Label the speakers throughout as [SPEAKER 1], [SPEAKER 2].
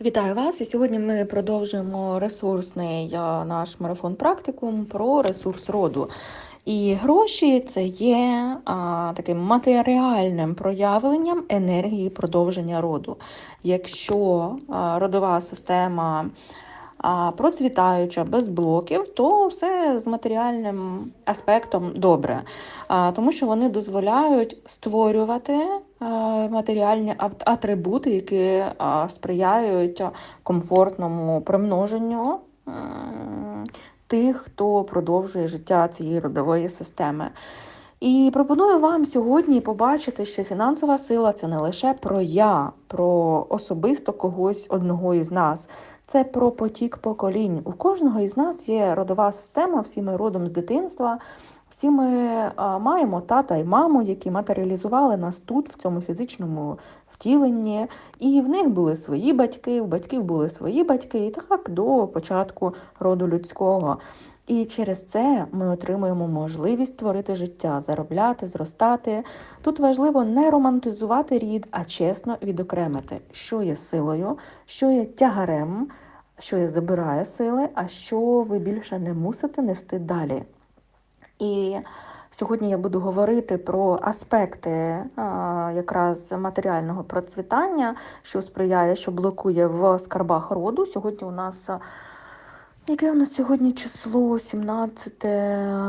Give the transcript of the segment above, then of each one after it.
[SPEAKER 1] Вітаю вас! І сьогодні ми продовжуємо ресурсний е, наш марафон практикум про ресурс роду. І гроші це є а, таким матеріальним проявленням енергії продовження роду. Якщо а, родова система а, процвітаюча без блоків, то все з матеріальним аспектом добре, а, тому що вони дозволяють створювати матеріальні атрибути, які сприяють комфортному примноженню. Тих, хто продовжує життя цієї родової системи. І пропоную вам сьогодні побачити, що фінансова сила це не лише про я, про особисто когось одного із нас. Це про потік поколінь. У кожного із нас є родова система, всі ми родом з дитинства. Всі ми маємо тата і маму, які матеріалізували нас тут, в цьому фізичному втіленні. І в них були свої батьки, у батьків були свої батьки, і так до початку роду людського. І через це ми отримуємо можливість творити життя, заробляти, зростати. Тут важливо не романтизувати рід, а чесно відокремити, що є силою, що є тягарем, що є забирає сили, а що ви більше не мусите нести далі. І сьогодні я буду говорити про аспекти якраз матеріального процвітання, що сприяє, що блокує в скарбах роду. Сьогодні у нас Яке у нас сьогодні число 17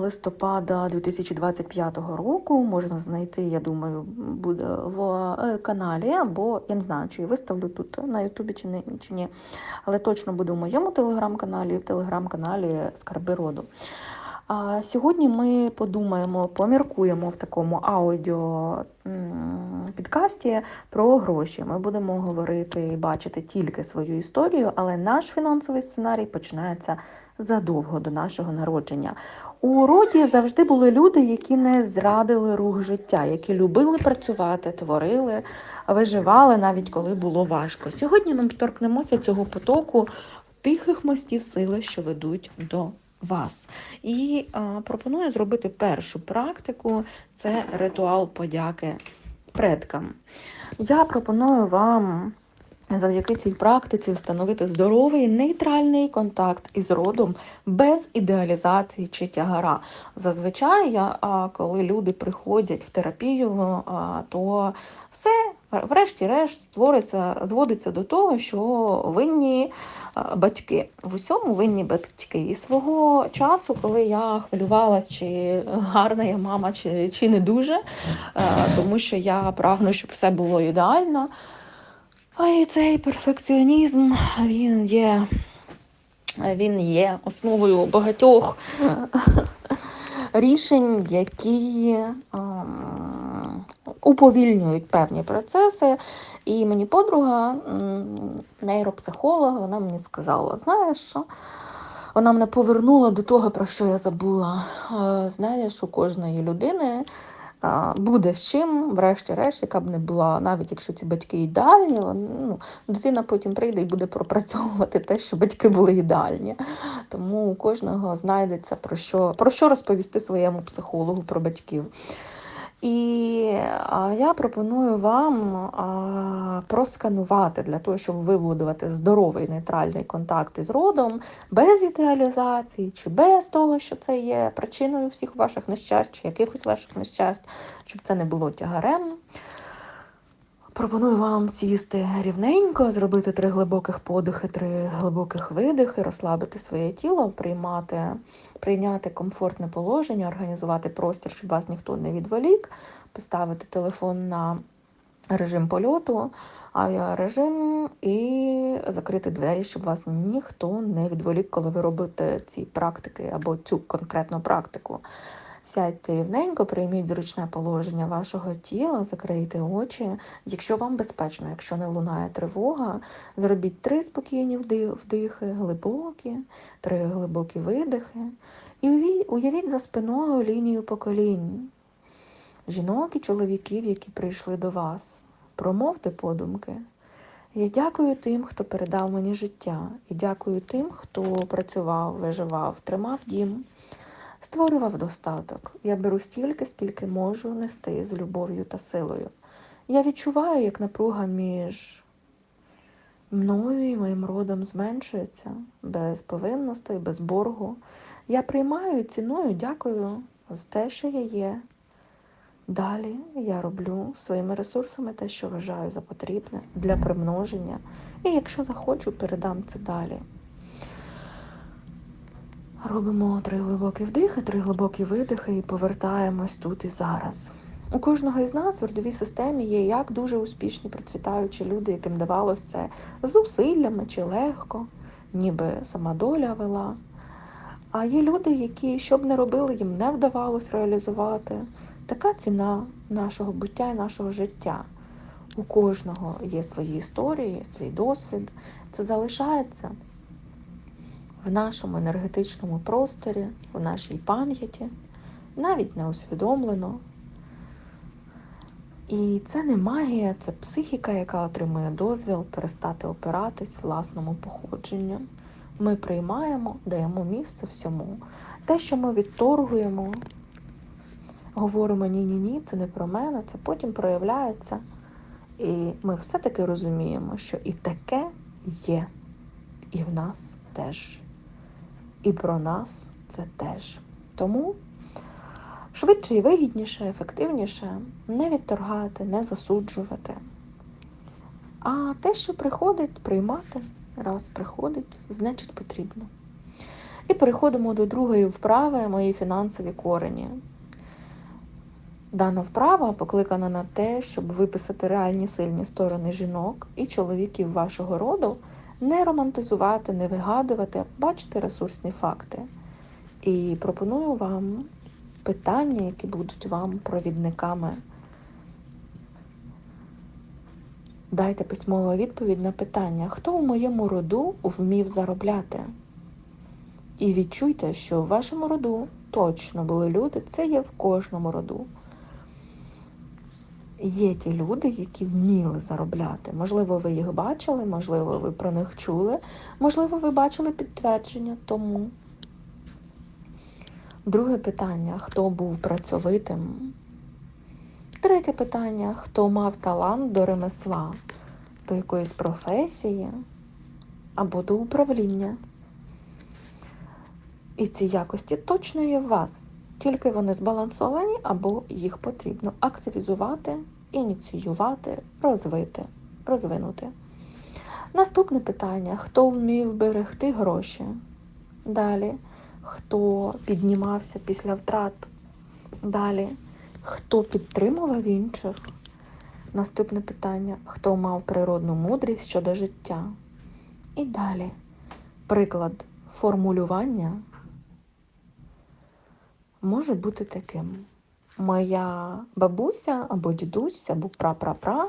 [SPEAKER 1] листопада 2025 року. Можна знайти, я думаю, буде в е, каналі, або я не знаю, чи виставлю тут на Ютубі чи не чи ні. Але точно буде в моєму телеграм-каналі, в телеграм-каналі Скарби роду. А сьогодні ми подумаємо, поміркуємо в такому аудіо підкасті про гроші. Ми будемо говорити і бачити тільки свою історію, але наш фінансовий сценарій починається задовго до нашого народження. У роді завжди були люди, які не зрадили рух життя, які любили працювати, творили, виживали навіть коли було важко. Сьогодні ми торкнемося цього потоку тихих мостів сили, що ведуть до вас. І а, пропоную зробити першу практику це ритуал подяки предкам. Я пропоную вам завдяки цій практиці встановити здоровий нейтральний контакт із родом без ідеалізації чи тягара. Зазвичай, коли люди приходять в терапію, то все. Врешті-решт створиться, зводиться до того, що винні батьки. В усьому винні батьки. І свого часу, коли я хвилювалась, чи гарна я мама, чи, чи не дуже, тому що я прагну, щоб все було ідеально. А і цей перфекціонізм він є, він є основою багатьох рішень, які ем, уповільнюють певні процеси. І мені подруга, нейропсихолог, вона мені сказала: знаєш що? Вона мене повернула до того, про що я забула. Знаєш, у кожної людини буде з чим, врешті-решт, яка б не була, навіть якщо ці батьки ідеальні, ну, дитина потім прийде і буде пропрацьовувати те, що батьки були ідеальні. Тому у кожного знайдеться про що, про що розповісти своєму психологу про батьків. І я пропоную вам просканувати для того, щоб вибудувати здоровий нейтральний контакт із родом, без ідеалізації, чи без того, що це є причиною всіх ваших нещасть, чи якихось ваших нещасть, щоб це не було тягарем. Пропоную вам сісти рівненько, зробити три глибоких подихи, три глибоких видихи, розслабити своє тіло, приймати, прийняти комфортне положення, організувати простір, щоб вас ніхто не відволік, поставити телефон на режим польоту, авіарежим і закрити двері, щоб вас ніхто не відволік, коли ви робите ці практики або цю конкретну практику. Сядьте рівненько, прийміть зручне положення вашого тіла, закрийте очі. Якщо вам безпечно, якщо не лунає тривога, зробіть три спокійні вдихи, глибокі, три глибокі видихи. І уявіть за спиною лінію поколінь, жінок і чоловіків, які прийшли до вас. Промовте подумки. Я дякую тим, хто передав мені життя, і дякую тим, хто працював, виживав, тримав дім створював достаток. Я беру стільки, скільки можу нести з любов'ю та силою. Я відчуваю, як напруга між мною і моїм родом зменшується без повинностей, без боргу. Я приймаю, ціную, дякую за те, що я є. Далі я роблю своїми ресурсами те, що вважаю за потрібне для примноження. І якщо захочу, передам це далі. Робимо три глибокі вдихи, три глибокі видихи і повертаємось тут і зараз. У кожного із нас в родовій системі є як дуже успішні процвітаючі люди, яким давалося це зусиллями чи легко, ніби сама доля вела. А є люди, які, що б не робили, їм не вдавалось реалізувати. Така ціна нашого буття і нашого життя. У кожного є свої історії, свій досвід. Це залишається в нашому енергетичному просторі, в нашій пам'яті, навіть не усвідомлено. І це не магія, це психіка, яка отримує дозвіл перестати опиратись власному походженню. Ми приймаємо, даємо місце всьому. Те, що ми відторгуємо, говоримо ні-ні ні, це не про мене, це потім проявляється. І ми все-таки розуміємо, що і таке є, і в нас теж. І про нас це теж. Тому швидше і вигідніше, ефективніше не відторгати, не засуджувати. А те, що приходить, приймати, раз приходить, значить потрібно. І переходимо до другої вправи мої фінансові корені. Дана вправа покликана на те, щоб виписати реальні сильні сторони жінок і чоловіків вашого роду, не романтизувати, не вигадувати, а бачити ресурсні факти. І пропоную вам питання, які будуть вам провідниками. Дайте письмову відповідь на питання, хто у моєму роду вмів заробляти? І відчуйте, що в вашому роду точно були люди, це є в кожному роду. Є ті люди, які вміли заробляти. Можливо, ви їх бачили, можливо, ви про них чули, можливо, ви бачили підтвердження тому. Друге питання хто був працьовитим? Третє питання хто мав талант до ремесла, до якоїсь професії або до управління. І ці якості точно є в вас, тільки вони збалансовані або їх потрібно активізувати, ініціювати, розвити, розвинути. Наступне питання: хто вмів берегти гроші? Далі, хто піднімався після втрат? Далі, хто підтримував інших? Наступне питання: хто мав природну мудрість щодо життя? І далі, приклад формулювання може бути таким. Моя бабуся або дідусь, або прапрапра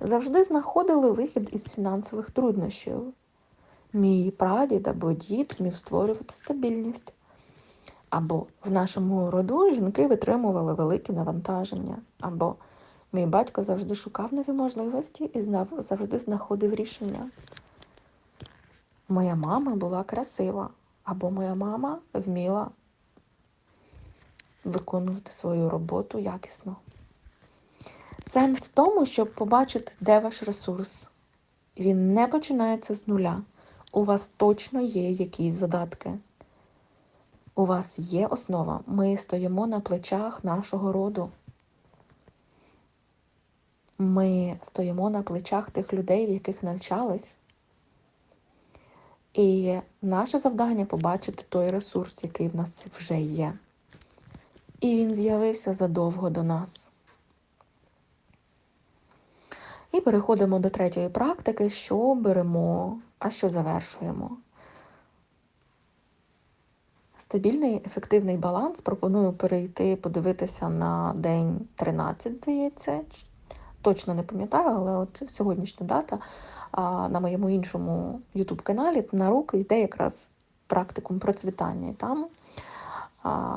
[SPEAKER 1] завжди знаходили вихід із фінансових труднощів. Мій прадід або дід вмів створювати стабільність. Або в нашому роду жінки витримували великі навантаження. Або мій батько завжди шукав нові можливості і завжди знаходив рішення. Моя мама була красива, або моя мама вміла виконувати свою роботу якісно. Сенс в тому, щоб побачити, де ваш ресурс. Він не починається з нуля. У вас точно є якісь задатки. У вас є основа. Ми стоїмо на плечах нашого роду. Ми стоїмо на плечах тих людей, в яких навчались. І наше завдання побачити той ресурс, який в нас вже є. І він з'явився задовго до нас. І переходимо до третьої практики, що беремо, а що завершуємо. Стабільний ефективний баланс пропоную перейти, подивитися на день 13, здається. Точно не пам'ятаю, але от сьогоднішня дата на моєму іншому YouTube-каналі на руки йде якраз практикум процвітання. І там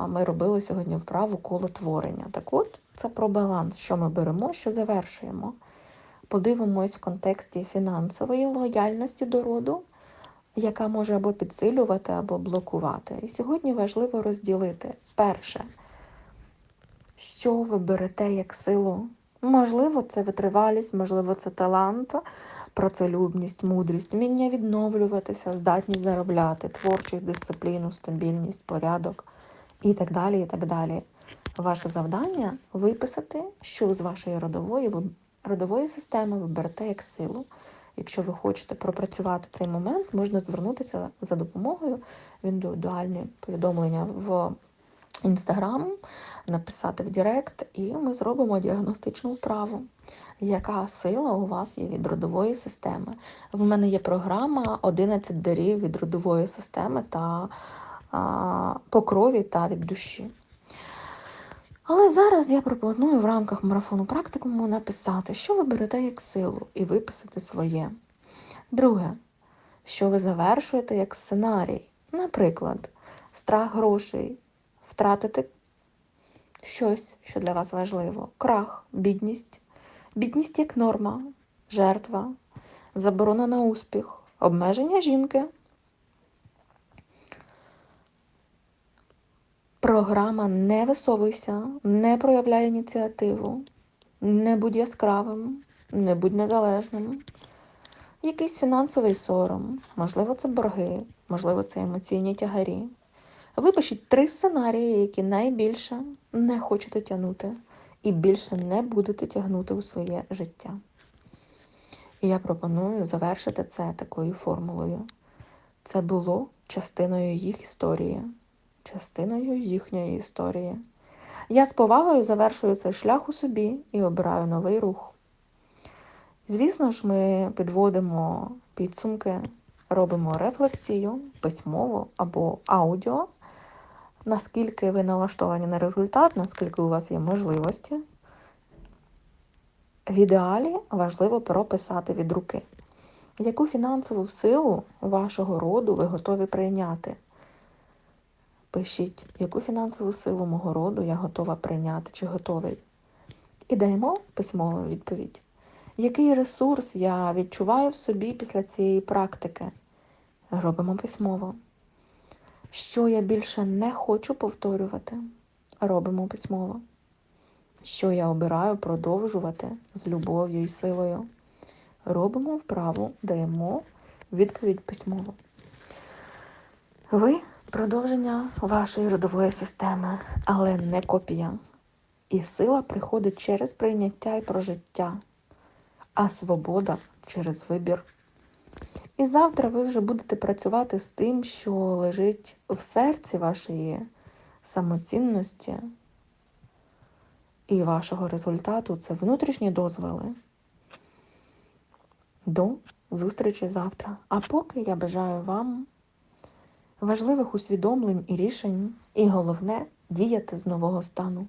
[SPEAKER 1] ми робили сьогодні вправу коло творення. Так от, це про баланс, що ми беремо, що завершуємо. Подивимось в контексті фінансової лояльності до роду, яка може або підсилювати, або блокувати. І сьогодні важливо розділити перше, що ви берете як силу. Можливо, це витривалість, можливо, це талант, працелюбність, мудрість, вміння відновлюватися, здатність заробляти, творчість, дисципліну, стабільність, порядок і так далі. і так далі. Ваше завдання виписати, що з вашої родової, родової системи ви берете як силу. Якщо ви хочете пропрацювати цей момент, можна звернутися за допомогою в індивідуальні повідомлення в інстаграм, написати в Директ, і ми зробимо діагностичну вправу. Яка сила у вас є від родової системи? В мене є програма 11 дарів від родової системи та по крові та від душі. Але зараз я пропоную в рамках марафону практикуму написати, що ви берете як силу, і виписати своє. Друге, що ви завершуєте як сценарій. Наприклад, страх грошей, втратити щось, що для вас важливо, крах, бідність, бідність як норма, жертва, заборона на успіх, обмеження жінки. Програма не висовуйся, не проявляй ініціативу, не будь яскравим, не будь незалежним. Якийсь фінансовий сором, можливо, це борги, можливо, це емоційні тягарі. Випишіть три сценарії, які найбільше не хочете тягнути, і більше не будете тягнути у своє життя. І я пропоную завершити це такою формулою. Це було частиною їх історії, частиною їхньої історії. Я з повагою завершую цей шлях у собі і обираю новий рух. Звісно ж, ми підводимо підсумки, робимо рефлексію письмово або аудіо, наскільки ви налаштовані на результат, наскільки у вас є можливості. В ідеалі важливо прописати від руки, яку фінансову силу вашого роду ви готові прийняти. Пишіть, яку фінансову силу мого роду я готова прийняти чи готовий. І даємо письмову відповідь. Який ресурс я відчуваю в собі після цієї практики? Робимо письмово. Що я більше не хочу повторювати? Робимо письмово. Що я обираю продовжувати з любов'ю і силою? Робимо вправу, даємо відповідь письмово. Ви продовження вашої родової системи, але не копія. І сила приходить через прийняття і прожиття а свобода через вибір. І завтра ви вже будете працювати з тим, що лежить в серці вашої самоцінності і вашого результату це внутрішні дозволи. До зустрічі завтра. А поки я бажаю вам важливих усвідомлень і рішень, і головне діяти з нового стану.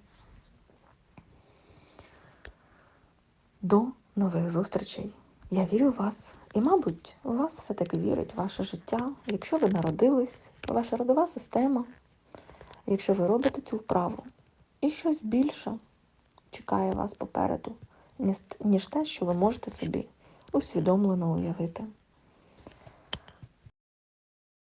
[SPEAKER 1] До нових зустрічей. Я вірю в вас. І, мабуть, у вас все-таки вірить ваше життя. Якщо ви народились, ваша родова система, якщо ви робите цю вправу, і щось більше чекає вас попереду, ніж те, що ви можете собі усвідомлено уявити.